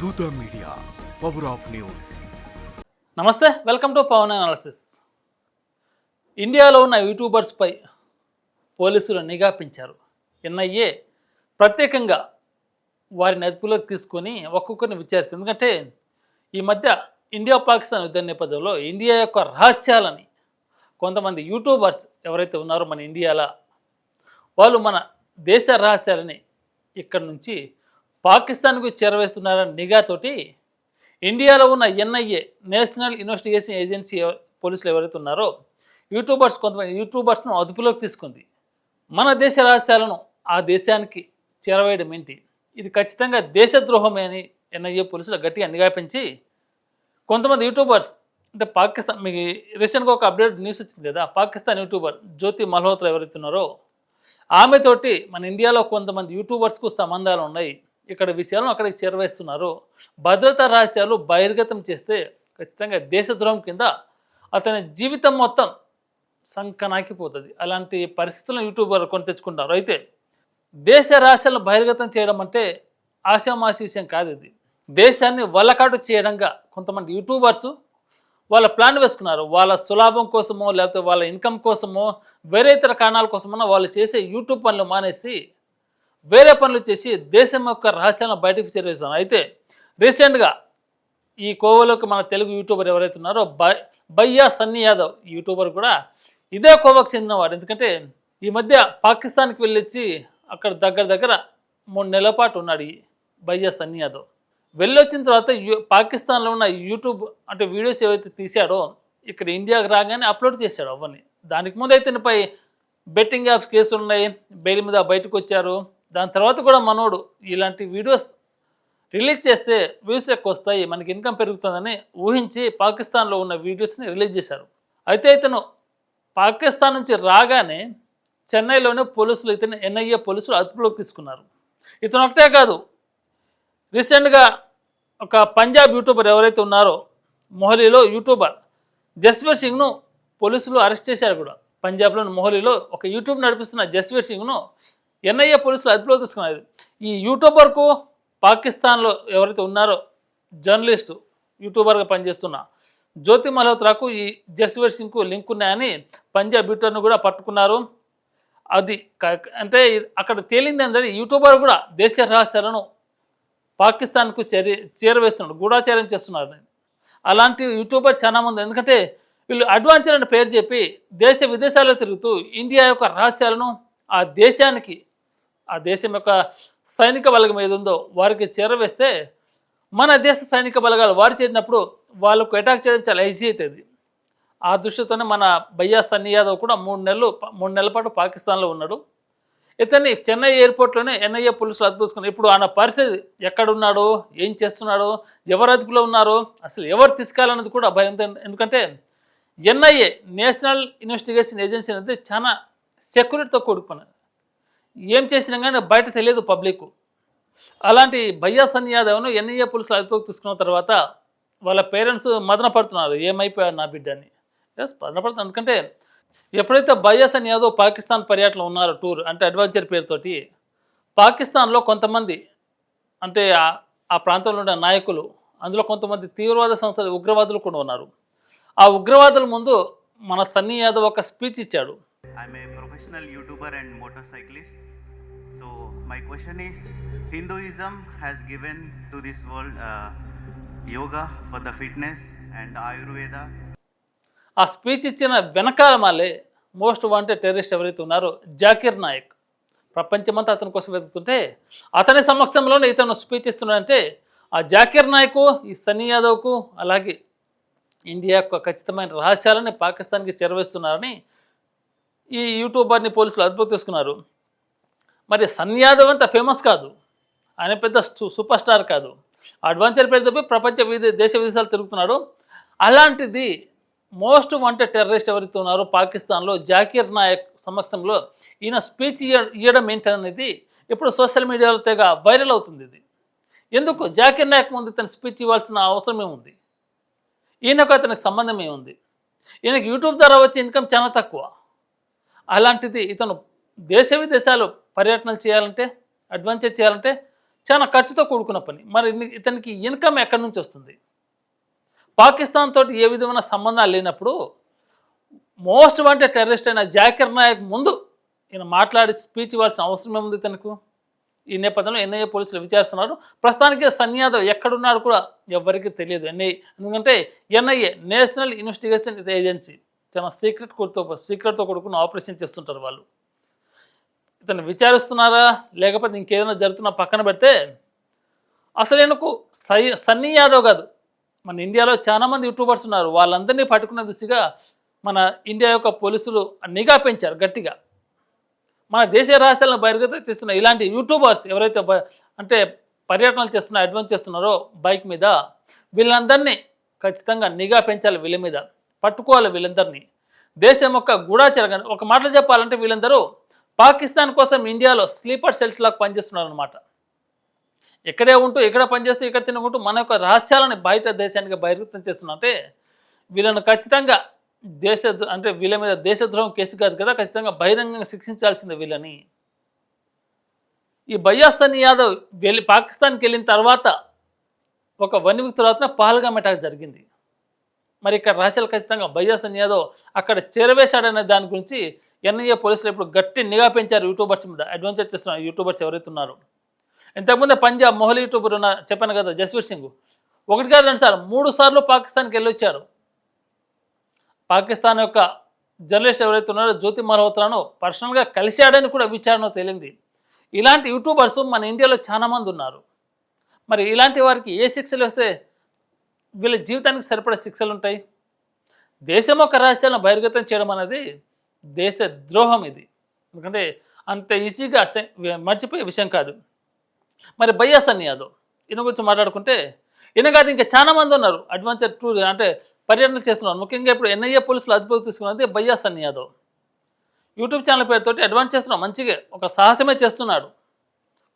Dhootha media power of news నమస్తే welcome to Pawan analysis ఇండియాలో ఉన్న యూట్యూబర్స్పై పోలీసులు నిఘా పెంచారు. ఎన్ఐఏ ప్రత్యేకంగా వారిని అదుపులోకి తీసుకొని ఒక్కొక్కరిని విచారిస్తుంది. ఎందుకంటే ఈ మధ్య ఇండియా పాకిస్తాన్ యుద్ధ నేపథ్యంలో ఇండియా యొక్క రహస్యాలని కొంతమంది యూట్యూబర్స్ ఎవరైతే ఉన్నారో మన ఇండియాలో వాళ్ళు మన దేశ రహస్యాలని ఇక్కడ నుంచి పాకిస్తాన్కు చేరవేస్తున్నారని నిఘాతోటి ఇండియాలో ఉన్న ఎన్ఐఏ నేషనల్ ఇన్వెస్టిగేషన్ ఏజెన్సీ ఎవ- పోలీసులు ఎవరైతే ఉన్నారో యూట్యూబర్స్ కొంతమంది యూట్యూబర్స్ను అదుపులోకి తీసుకుంది. మన దేశ రహస్యాలను ఆ దేశానికి చేరవేయడం ఏంటి? ఇది ఖచ్చితంగా దేశద్రోహమే అని ఎన్ఐఏ పోలీసులు గట్టిగా నిఘా పెంచి కొంతమంది యూట్యూబర్స్ అంటే పాకిస్తాన్ మీకు రీసెంట్గా ఒక అప్డేట్ న్యూస్ వచ్చింది కదా పాకిస్తాన్ యూట్యూబర్ జ్యోతి మల్హోత్రా ఎవరైతున్నారో ఆమెతోటి మన ఇండియాలో కొంతమంది యూట్యూబర్స్కు సంబంధాలు ఉన్నాయి. ఇక్కడ విషయాలను అక్కడికి చేరవేస్తున్నారు. భద్రతా రహస్యాలు బహిర్గతం చేస్తే ఖచ్చితంగా దేశద్రోహం కింద అతని జీవితం మొత్తం సంకనాకిపోతుంది. అలాంటి పరిస్థితులను యూట్యూబర్ కొని తెచ్చుకుంటారు అయితే దేశ రహస్యాలను బహిర్గతం చేయడం అంటే ఆశామాసి విషయం కాదు ఇది. దేశాన్ని వల్లకాటు చేయడంగా కొంతమంది యూట్యూబర్స్ వాళ్ళ ప్లాన్ వేసుకున్నారు. వాళ్ళ సులాభం కోసమో లేకపోతే వాళ్ళ ఇన్కమ్ కోసమో వేరే ఇతర కారణాల కోసమో వాళ్ళు చేసే యూట్యూబ్ పనులు మానేసి వేరే పనులు చేసి దేశం యొక్క రహస్యాలను బయటకు చేరేస్తాను అయితే రీసెంట్గా ఈ కోవలోకి మన తెలుగు యూట్యూబర్ ఎవరైతే ఉన్నారో బై బయ్యా సన్నీ యాదవ్ యూట్యూబర్ కూడా ఇదే కోవకు చెందినవాడు. ఎందుకంటే ఈ మధ్య పాకిస్తాన్కి వెళ్ళొచ్చి అక్కడ దగ్గర దగ్గర మూడు నెలల పాటు ఉన్నాడు ఈ బయ్యా సన్నీ యాదవ్. వెళ్ళొచ్చిన తర్వాత పాకిస్తాన్లో ఉన్న యూట్యూబ్ అంటే వీడియోస్ ఏవైతే తీశాడో ఇక్కడ ఇండియాకి రాగానే అప్లోడ్ చేశాడు అవన్నీ. దానికి ముందు అయితే పై బెట్టింగ్ యాప్స్ కేసులు ఉన్నాయి బెయిల్ మీద బయటకు వచ్చారు. దాని తర్వాత కూడా మనోడు ఇలాంటి వీడియోస్ రిలీజ్ చేస్తే వ్యూస్ ఎక్కువ వస్తాయి మనకి ఇన్కమ్ పెరుగుతుందని ఊహించి పాకిస్తాన్లో ఉన్న వీడియోస్ని రిలీజ్ చేశారు. అయితే ఇతను పాకిస్తాన్ నుంచి రాగానే చెన్నైలోనే పోలీసులు ఇతను ఎన్ఐఏ పోలీసులు అదుపులోకి తీసుకున్నారు. ఇతను ఒకటే కాదు రీసెంట్గా ఒక పంజాబ్ యూట్యూబర్ ఎవరైతే ఉన్నారో మొహలీలో యూట్యూబర్ జస్వీర్ సింగ్ను పోలీసులు అరెస్ట్ చేశారు కూడా. పంజాబ్లోని మొహలీలో ఒక యూట్యూబ్ నడిపిస్తున్న జస్వీర్ సింగ్ను ఎన్ఐఏ పోలీసులు అదుపులో తీసుకున్నది ఈ యూట్యూబర్కు పాకిస్తాన్లో ఎవరైతే ఉన్నారో జర్నలిస్టు యూట్యూబర్గా పనిచేస్తున్న జ్యోతి మల్హోత్రాకు ఈ జస్వీర్ సింగ్కు లింక్ ఉన్నాయని పంజాబ్ బ్యూటర్ను కూడా పట్టుకున్నారు. అది అంటే అక్కడ తేలింది ఏంటంటే యూట్యూబర్ కూడా దేశీయ రహస్యాలను పాకిస్తాన్కు చేరి చేరవేస్తున్నాడు గూఢాచారం చేస్తున్నారు అలాంటి యూట్యూబర్ చాలా మంది ఎందుకంటే వీళ్ళు అడ్వాంచర్ అనే పేరు చెప్పి దేశ విదేశాల్లో తిరుగుతూ ఇండియా యొక్క రహస్యాలను ఆ దేశానికి ఆ దేశం యొక్క సైనిక బలగం ఏది ఉందో వారికి చేరవేస్తే మన దేశ సైనిక బలగాలు వారు చేరినప్పుడు వాళ్ళకు అటాక్ చేయడం చాలా ఈజీ అవుతుంది ఆ దృష్టితోనే మన భయ్యా సన్నీ యాదవ్ కూడా మూడు నెలలు మూడు నెలల పాటు పాకిస్తాన్లో ఉన్నాడు. ఇతన్ని చెన్నై ఎయిర్పోర్ట్లోనే ఎన్ఐఏ పోలీసులు అదుపుకున్నారు ఇప్పుడు ఆయన పరిస్థితి ఎక్కడున్నాడు ఏం చేస్తున్నాడో ఎవరు అదుపులో ఉన్నారో అసలు ఎవరు తీసుకెళ్ళాలన్నది కూడా భయం ఎందుకంటే ఎన్ఐఏ నేషనల్ ఇన్వెస్టిగేషన్ ఏజెన్సీ అనేది చాలా సెక్యూరిటీతో కూడుకున్నది ఏం చేసినా కానీ బయట తెలియదు పబ్లిక్. అలాంటి భయ్యా సన్ యాదవ్ను ఎన్ఐఏ పోలీసులు అదుపులోకి తీసుకున్న తర్వాత వాళ్ళ పేరెంట్స్ మదన పడుతున్నారు. ఏమైపోయాడు నా బిడ్డ అని ఎస్ మదన పడుతున్నారు. ఎందుకంటే ఎప్పుడైతే బయ్యాసన్ యాదవ్ పాకిస్తాన్ పర్యటన ఉన్నారో టూర్ అంటే అడ్వెంచర్ పేరుతోటి పాకిస్తాన్లో కొంతమంది అంటే ఆ- ప్రాంతంలో ఉండే నాయకులు అందులో కొంతమంది తీవ్రవాద సంస్థలు ఉగ్రవాదులు కూడా ఉన్నారు. ఆ ఉగ్రవాదుల ముందు మన సన్నీ యాదవ్ ఒక స్పీచ్ ఇచ్చాడు. Professional YouTuber and motorcyclist. So my question is, Hinduism has given to this world uh, yoga for the fitness and Ayurveda. ఆ స్పీచ్ ఇచ్చిన వెనకాల మళ్ళీ మోస్ట్ వాంటెడ్ టెర్రరిస్ట్ ఎవరైతే ఉన్నారో జాకిర్ నాయక్ ప్రపంచమంతా అతని కోసం వెతుకుతుంటే అతని సమక్షంలోనే ఇతను స్పీచ్ ఇస్తున్నాడంటే ఆ జాకిర్ నాయకు ఈ సన్నీ యాదవ్కు అలాగే ఇండియా యొక్క ఖచ్చితమైన రహస్యాలని పాకిస్తాన్కి చేరవేస్తున్నారని ఈ యూట్యూబర్ని పోలీసులు అదుపులోకి తీసుకున్నారు. మరి సన్యాదవ్ అంత ఫేమస్ కాదు. ఆయన పెద్ద సూపర్ స్టార్ కాదు. అడ్వెంచర్ పేరు తప్పి ప్రపంచ విదే దేశ విదేశాలు తిరుగుతున్నాడు. అలాంటిది మోస్ట్ వాంటెడ్ టెర్రరిస్ట్ ఎవరైతే ఉన్నారో పాకిస్తాన్లో జాకీర్ నాయక్ సమక్షంలో ఈయన స్పీచ్ ఇయ్య- ఇవ్వడం ఏంటనేది ఇప్పుడు సోషల్ మీడియాలో తెగ వైరల్ అవుతుంది ఇది. ఎందుకు? జాకీర్ నాయక్ ముందు తన స్పీచ్ ఇవ్వాల్సిన అవసరం ఏముంది? ఈయనకు అతనికి సంబంధం ఏముంది? ఈయనకి యూట్యూబ్ ద్వారా వచ్చే ఇన్కమ్ చాలా తక్కువ. అలాంటిది ఇతను దేశ విదేశాలు పర్యటనలు చేయాలంటే అడ్వెంచర్ చేయాలంటే చాలా ఖర్చుతో కూడుకున్న పని. మరి ఇతనికి ఇన్కమ్ ఎక్కడి నుంచి వస్తుంది? పాకిస్తాన్ తోటి ఏ విధమైన సంబంధాలు లేనప్పుడు మోస్ట్ వాంటెడ్ టెర్రరిస్ట్ అయిన జాకిర్ నాయక్ ముందు ఈయన మాట్లాడి స్పీచ్ ఇవ్వాల్సిన అవసరం ఏముంది తనకు ఈ నేపథ్యంలో ఎన్ఐఏ పోలీసులు విచారిస్తున్నారు. ప్రస్తుతానికి సన్నీ యాదవ్ ఎక్కడున్నాడు కూడా ఎవరికీ తెలియదు. ఎన్ఐ ఎందుకంటే ఎన్ఐఏ నేషనల్ ఇన్వెస్టిగేషన్ ఏజెన్సీ చాలా సీక్రెట్ కొడుతో సీక్రెట్తో కొడుకుని ఆపరేషన్ చేస్తుంటారు వాళ్ళు. ఇతను విచారిస్తున్నారా? లేకపోతే ఇంకేదైనా జరుగుతున్నా పక్కన పెడితే? అసలు ఎందుకు సై సన్నీ యాదవ్ కాదు. మన ఇండియాలో చాలామంది యూట్యూబర్స్ ఉన్నారు. వాళ్ళందరినీ పట్టుకునే దృష్టిగా మన ఇండియా యొక్క పోలీసులు నిఘా పెంచారు గట్టిగా. మన దేశ రహస్యాలను బయట తీస్తున్న ఇలాంటి యూట్యూబర్స్ ఎవరైతే అంటే పర్యటనలు చేస్తున్నా అడ్వాన్స్ చేస్తున్నారో బైక్ మీద వీళ్ళందరినీ ఖచ్చితంగా నిఘా పెంచాలి వీళ్ళ మీద. పట్టుకోవాలి వీళ్ళందరినీ. దేశం యొక్క గూఢాచార ఒక మాటలు చెప్పాలంటే వీళ్ళందరూ పాకిస్తాన్ కోసం ఇండియాలో స్లీపర్ సెల్స్ లాగా పనిచేస్తున్నారు అనమాట ఎక్కడే ఉంటూ ఎక్కడ పనిచేస్తూ ఇక్కడ తినుకుంటూ మన యొక్క రహస్యాలను బయట దేశానికి బహిర్గతం చేస్తున్నట్టే వీళ్ళను ఖచ్చితంగా దేశ అంటే వీళ్ళ మీద దేశద్రోహం కేసు కాదు కదా ఖచ్చితంగా బహిరంగంగా శిక్షించాల్సిందే వీళ్ళని. ఈ బయ్యాసన్ యాదవ్ వెళ్ళి పాకిస్తాన్కి వెళ్ళిన తర్వాత ఒక వన్ వీక్ తర్వాత పహల్గామ్ అటాక్ జరిగింది. మరి ఇక్కడ రహస్యాలు ఖచ్చితంగా బయ్యాసన్ యాదవ్ అక్కడ చేరవేశాడనే దాని గురించి ఎన్ఐఏ పోలీసులు ఇప్పుడు గట్టి నిఘా పెంచారు యూట్యూబర్స్ మీద అడ్వెంచర్ చేస్తున్న యూట్యూబర్స్ ఎవరైతే ఉన్నారు. ఇంతకుముందే పంజాబ్ మొహల్ యూట్యూబర్ ఉన్న చెప్పాను కదా జస్వీర్ సింగ్. ఒకటి కాదు రెండు సార్లు మూడు సార్లు పాకిస్తాన్కి వెళ్ళొచ్చారు. పాకిస్తాన్ యొక్క జర్నలిస్ట్ ఎవరైతే ఉన్నారో జ్యోతి మల్హోత్రాను పర్సనల్గా కలిశాడని కూడా విచారణ తేలింది. ఇలాంటి యూట్యూబర్స్ మన ఇండియాలో చాలా మంది ఉన్నారు. మరి ఇలాంటి వారికి ఏ శిక్షలు వస్తే వీళ్ళ జీవితానికి సరిపడే శిక్షలు ఉంటాయి. దేశం యొక్క రహస్యాలను బహిర్గతం చేయడం అనేది దేశ ద్రోహం ఇది. ఎందుకంటే అంత ఈజీగా మర్చిపోయే విషయం కాదు. మరి బయ్యాసన్ యాదవ్ ఈయన గురించి మాట్లాడుకుంటే ఈయన కాదు ఇంకా చాలా మంది ఉన్నారు. అడ్వెంచర్ టూర్ అంటే పర్యటనలు చేస్తున్నారు. ముఖ్యంగా ఇప్పుడు ఎన్ఐఏ పోలీసులు అదుపులోకి తీసుకున్నది బయ్యాసన్ యాదవ్. యూట్యూబ్ ఛానల్ పేరుతోటి అడ్వాన్స్ చేస్తున్నాడు మంచిగా ఒక సాహసమే చేస్తున్నాడు.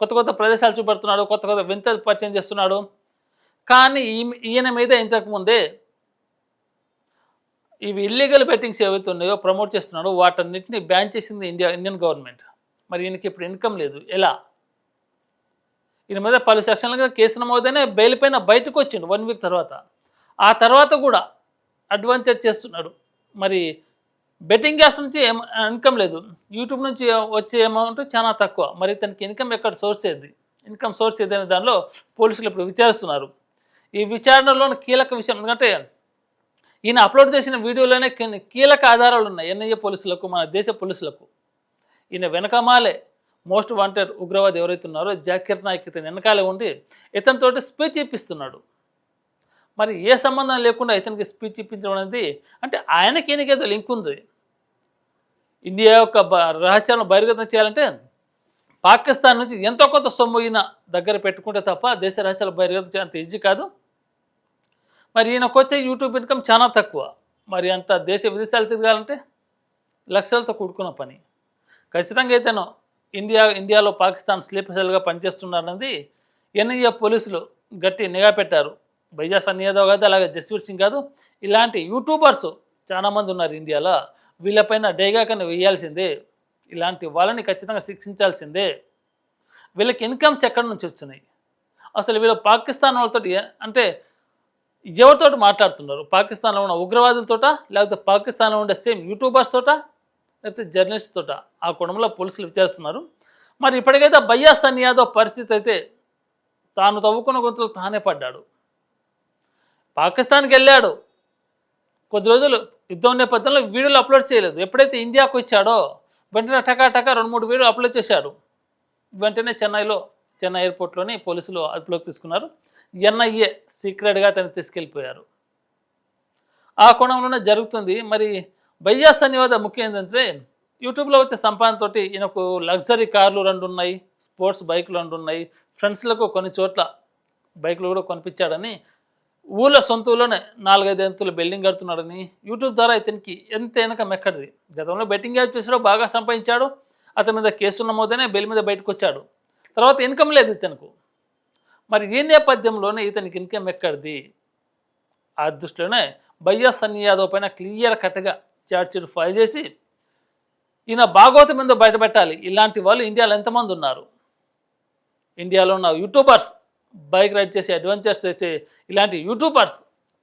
కొత్త కొత్త ప్రదేశాలు చూపెడుతున్నాడు. కొత్త కొత్త వింత పరిచయం చేస్తున్నాడు. కానీ ఈయన మీద ఇంతకు ముందే ఇవి ఇల్లీగల్ బెట్టింగ్స్ ఏవైతే ఉన్నాయో ప్రమోట్ చేస్తున్నాడో వాటన్నిటిని బ్యాన్ చేసింది ఇండియా ఇండియన్ గవర్నమెంట్ మరి ఈయనకి ఇప్పుడు ఇన్కమ్ లేదు. ఎలా? ఈయన మీద పలు సెక్షన్ల సెక్షన్లుగా కేసు నమోదైనా బెయిల్ పైన బయటకు వచ్చిండు వన్ వీక్ తర్వాత. ఆ తర్వాత కూడా అడ్వెంచర్ చేస్తున్నాడు. మరి బెట్టింగ్ యాప్స్ నుంచి ఇన్కమ్ లేదు. యూట్యూబ్ నుంచి వచ్చే అమౌంట్ చాలా తక్కువ. మరి తనకి ఇన్కమ్ ఎక్కడ సోర్స్ ఏది ఇన్కమ్ సోర్స్ ఏదైనా దానిలో పోలీసులు ఇప్పుడు విచారిస్తున్నారు. ఈ విచారణలోని కీలక విషయం ఎందుకంటే ఈయన అప్లోడ్ చేసిన వీడియోలోనే కొన్ని కీలక ఆధారాలు ఉన్నాయి. ఎన్ఐఏ పోలీసులకు మన దేశ పోలీసులకు. ఈయన వెనకమాలే మోస్ట్ వాంటెడ్ ఉగ్రవాది ఎవరైతే ఉన్నారో జాకిర్ నాయక్ ఇతని వెనకాలే ఉండి ఇతనితోటి స్పీచ్ ఇప్పిస్తున్నాడు. మరి ఏ సంబంధం లేకుండా ఇతనికి స్పీచ్ ఇప్పించడం అనేది అంటే ఆయనకి ఈయనకేదో లింక్ ఉంది. ఇండియా యొక్క బ- రహస్యాలను బహిర్గతం చేయాలంటే పాకిస్తాన్ నుంచి ఎంతో కొంత సొమ్ము ఈయన దగ్గర పెట్టుకుంటే తప్ప దేశ రహస్యాలు బహిర్గతం చేయాలంత ఈజీ కాదు. మరి ఈయనకు వచ్చే యూట్యూబ్ ఇన్కమ్ చాలా తక్కువ. మరి అంత దేశ విదేశాలు తిరగాలంటే లక్షలతో కూడుకున్న పని. ఖచ్చితంగా అయితేనో ఇండియా ఇండియాలో పాకిస్తాన్ స్లీపర్ సెల్గా పనిచేస్తున్నారన్నది ఎన్ఐఏ పోలీసులు గట్టి నిఘా పెట్టారు. బైజా సన్నీ యాదవ్ కాదు అలాగే జస్వీర్ సింగ్ కాదు ఇలాంటి యూట్యూబర్స్ చాలామంది ఉన్నారు ఇండియాలో. వీళ్ళపైన డేగా కన్నా వేయాల్సిందే. ఇలాంటి వాళ్ళని ఖచ్చితంగా శిక్షించాల్సిందే. వీళ్ళకి ఇన్కమ్స్ ఎక్కడి నుంచి వస్తున్నాయి? అసలు వీళ్ళు పాకిస్తాన్ వాళ్ళతో అంటే ఎవరితో మాట్లాడుతున్నారు. పాకిస్తాన్లో ఉన్న ఉగ్రవాదులతోట లేకపోతే పాకిస్తాన్లో ఉండే సేమ్ యూట్యూబర్స్ తోట లేకపోతే జర్నలిస్ట్ తోట ఆ కుటుంబంలో పోలీసులు విచారిస్తున్నారు. మరి ఇప్పటికైతే బయ్యా సన్ యాదవ్ పరిస్థితి అయితే తాను తవ్వుకున్న గొంతులు తానే పడ్డాడు. పాకిస్తాన్కి వెళ్ళాడు. కొద్ది రోజులు యుద్ధం నేపథ్యంలో వీడియోలు అప్లోడ్ చేయలేదు. ఎప్పుడైతే ఇండియాకు వచ్చాడో వెంటనే టకా టకా రెండు మూడు వీడియోలు అప్లోడ్ చేశాడు. వెంటనే చెన్నైలో చెన్నై ఎయిర్పోర్ట్లోని పోలీసులు అదుపులోకి తీసుకున్నారు. ఎన్ఐఏ సీక్రెట్గా అతను తీసుకెళ్ళిపోయారు. ఆ కోణంలోనే జరుగుతుంది. మరి బయ్యా సన్నివాద ముఖ్యం ఏంటంటే యూట్యూబ్లో వచ్చే సంపాదనతోటి ఈయనకు లగ్జరీ కార్లు రెండు ఉన్నాయి స్పోర్ట్స్ బైకులు రెండు ఉన్నాయి ఫ్రెండ్స్లకు కొన్ని చోట్ల బైకులు కూడా కొనిపించాడని ఊళ్ళో సొంత ఊళ్ళోనే నాలుగైదు ఎంతులు బిల్డింగ్ కడుతున్నాడని యూట్యూబ్ ద్వారా ఇతనికి ఎంత వెనక మెక్కడిది. గతంలో బెట్టింగ్ యాప్ చేసాడో బాగా సంపాదించాడు. అతని మీద కేసు నమోదనే బెల్ మీద బయటకు వచ్చాడు. తర్వాత ఇన్కమ్ లేదు ఇతనుకు. మరి ఈ నేపథ్యంలోనే ఇతనికి ఇన్కమ్ ఎక్కడిది? ఆ దృష్టిలోనే బయ్యా సన్నీ యాదవ్ పైన క్లియర్ కట్గా చార్జ్షీట్ ఫైల్ చేసి ఈయన భాగవతం మీద బయటపెట్టాలి? ఇలాంటి వాళ్ళు ఇండియాలో ఎంతమంది ఉన్నారు? ఇండియాలో ఉన్న యూట్యూబర్స్ బైక్ రైడ్ చేసి అడ్వెంచర్స్ చేసే ఇలాంటి యూట్యూబర్స్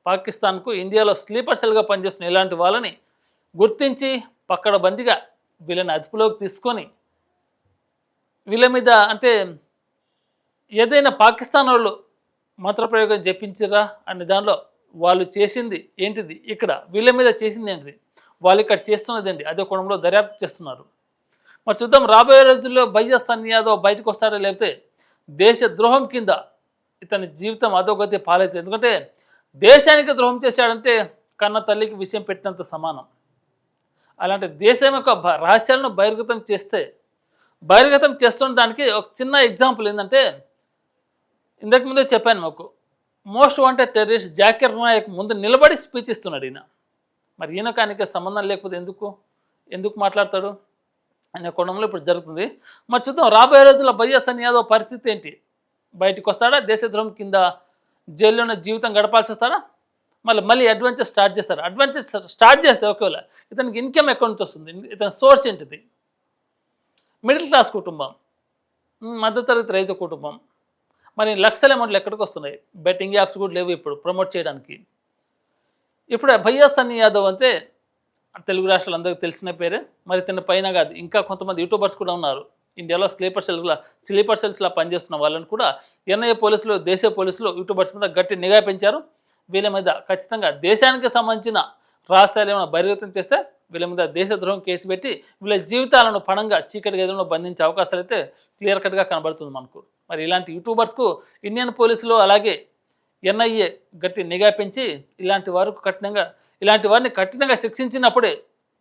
పాకిస్తాన్కు ఇండియాలో స్లీపర్ సెల్గా పనిచేస్తున్న ఇలాంటి వాళ్ళని గుర్తించి పక్కడ బందిగా వీళ్ళని అదుపులోకి తీసుకొని వీళ్ళ మీద అంటే ఏదైనా పాకిస్తాన్ వాళ్ళు మంత్రప్రయోగం చెప్పించరా అనే దానిలో వాళ్ళు చేసింది ఏంటిది? ఇక్కడ వీళ్ళ మీద చేసింది ఏంటిది? వాళ్ళు ఇక్కడ చేస్తున్నది ఏంటి? అదే కోణంలో దర్యాప్తు చేస్తున్నారు. మరి చూద్దాం రాబోయే రోజుల్లో బైజస్ సన్యాదవ్ బయటకు వస్తాడో లేకపోతే దేశ ద్రోహం కింద ఇతని జీవితం అధోగతి పాలైతే? ఎందుకంటే దేశానికి ద్రోహం చేశాడంటే కన్న తల్లికి విషయం పెట్టినంత సమానం. అలాంటి దేశం యొక్క రహస్యాలను బహిర్గతం చేస్తే బహిర్గతం చేస్తున్న దానికి ఒక చిన్న ఎగ్జాంపుల్ ఏంటంటే ఇంతకు ముందే చెప్పాను మాకు most wanted terrorist Zakir Naik ముందు నిలబడి స్పీచ్ ఇస్తున్నాడు ఈయన. మరి ఈయనకానికి సంబంధం లేకపోతే ఎందుకు? ఎందుకు మాట్లాడతాడు? అనే కోణంలో ఇప్పుడు జరుగుతుంది. మరి చూద్దాం రాబోయే రోజుల్లో బయ్యసన్ యాదవ్ పరిస్థితి ఏంటి? బయటికి వస్తాడా? దేశద్రోహం కింద జైల్లోనే జీవితం గడపాల్సి వస్తాడా? మళ్ళీ మళ్ళీ అడ్వెంచర్ స్టార్ట్ చేస్తారు అడ్వెంచర్ స్టార్ట్ చేస్తే ఒకవేళ ఇతనికి ఇన్కమ్ ఎక్కడి నుంచి వస్తుంది. ఇతని సోర్స్ ఏంటిది? మిడిల్ క్లాస్ కుటుంబం మధ్యతరగతి రైతు కుటుంబం. మరి లక్షల అమౌంట్లు ఎక్కడికి వస్తున్నాయి? బెట్టింగ్ యాప్స్ కూడా లేవు ఇప్పుడు ప్రమోట్ చేయడానికి. ఇప్పుడు భయ్యా సన్నీ యాదవ్ అంటే తెలుగు రాష్ట్రాలు అందరికీ తెలిసిన పేరే. మరి తిన్న పైన కాదు ఇంకా కొంతమంది యూట్యూబర్స్ కూడా ఉన్నారు. ఇండియాలో స్లీపర్ సెల్స్లా స్లీపర్ సెల్స్లా పనిచేస్తున్న వాళ్ళని కూడా ఎన్ఐఏ పోలీసులు దేశీయ పోలీసులు యూట్యూబర్స్ మీద గట్టి నిఘా పెంచారు. వీళ్ళ మీద ఖచ్చితంగా దేశానికి సంబంధించిన రహస్యాలు ఏమైనా బహిర్గతం చేస్తే వీళ్ళ మీద దేశద్రోహం కేసు పెట్టి వీళ్ళ జీవితాలను పణంగా చీకటి గదిలో బంధించే అవకాశాలు అయితే క్లియర్ కట్గా కనబడుతుంది మనకు. మరి ఇలాంటి యూట్యూబర్స్కు ఇండియన్ పోలీసులు అలాగే ఎన్ఐఏ గట్టి నిఘా పెంచి ఇలాంటి వారికి కఠినంగా ఇలాంటి వారిని కఠినంగా శిక్షించినప్పుడే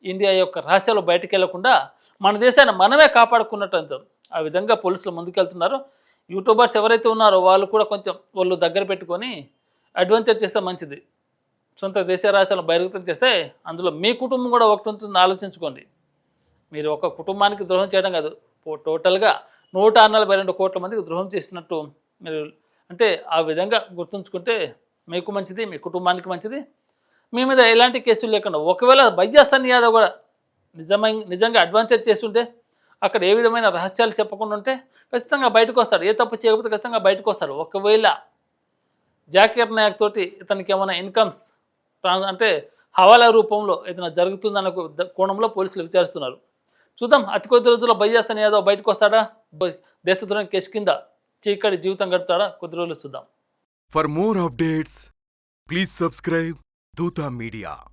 ఇండియా యొక్క రహస్యాలు బయటకు వెళ్ళకుండా మన దేశాన్ని మనమే కాపాడుకున్నట్టు ఆ విధంగా పోలీసులు ముందుకెళ్తున్నారు. యూట్యూబర్స్ ఎవరైతే ఉన్నారో వాళ్ళు కూడా కొంచెం వాళ్ళు దగ్గర పెట్టుకొని అడ్వెంచర్ చేస్తే మంచిది. సొంత దేశ రాష్ట్రాలను బహిర్గతం చేస్తే అందులో మీ కుటుంబం కూడా ఒకటి ఉంటుంది ఆలోచించుకోండి. మీరు ఒక కుటుంబానికి ద్రోహం చేయడం కాదు. టోటల్గా నూట నలభై రెండు కోట్ల మందికి ద్రోహం చేసినట్టు మీరు అంటే ఆ విధంగా గుర్తుంచుకుంటే మీకు మంచిది మీ కుటుంబానికి మంచిది. మీ మీద ఎలాంటి కేసులు లేకుండా ఒకవేళ బైజాసన్ యాదవ్ కూడా నిజమై నిజంగా అడ్వాన్చర్ చేస్తుంటే అక్కడ ఏ విధమైన రహస్యాలు చెప్పకుండా ఉంటే ఖచ్చితంగా బయటకు వస్తాడు. ఏ తప్పు చేయకపోతే ఖచ్చితంగా బయటకు వస్తాడు. ఒకవేళ జాకీర్ నాయక్ తోటి ఇతనికి ఏమైనా ఇన్కమ్స్ అంటే హవాలా రూపంలో ఏదైనా జరుగుతుందన్న కోణంలో పోలీసులు విచారిస్తున్నారు. చూద్దాం అతి కొద్ది రోజుల్లో బయ్యాసన్ యాదవ్ బయటకు వస్తాడా? దేశద్రోహం కేసు కింద చీకటి జీవితం గడుపుతాడా? కొద్ది రోజులు చూద్దాం. For more updates please subscribe Dhootha media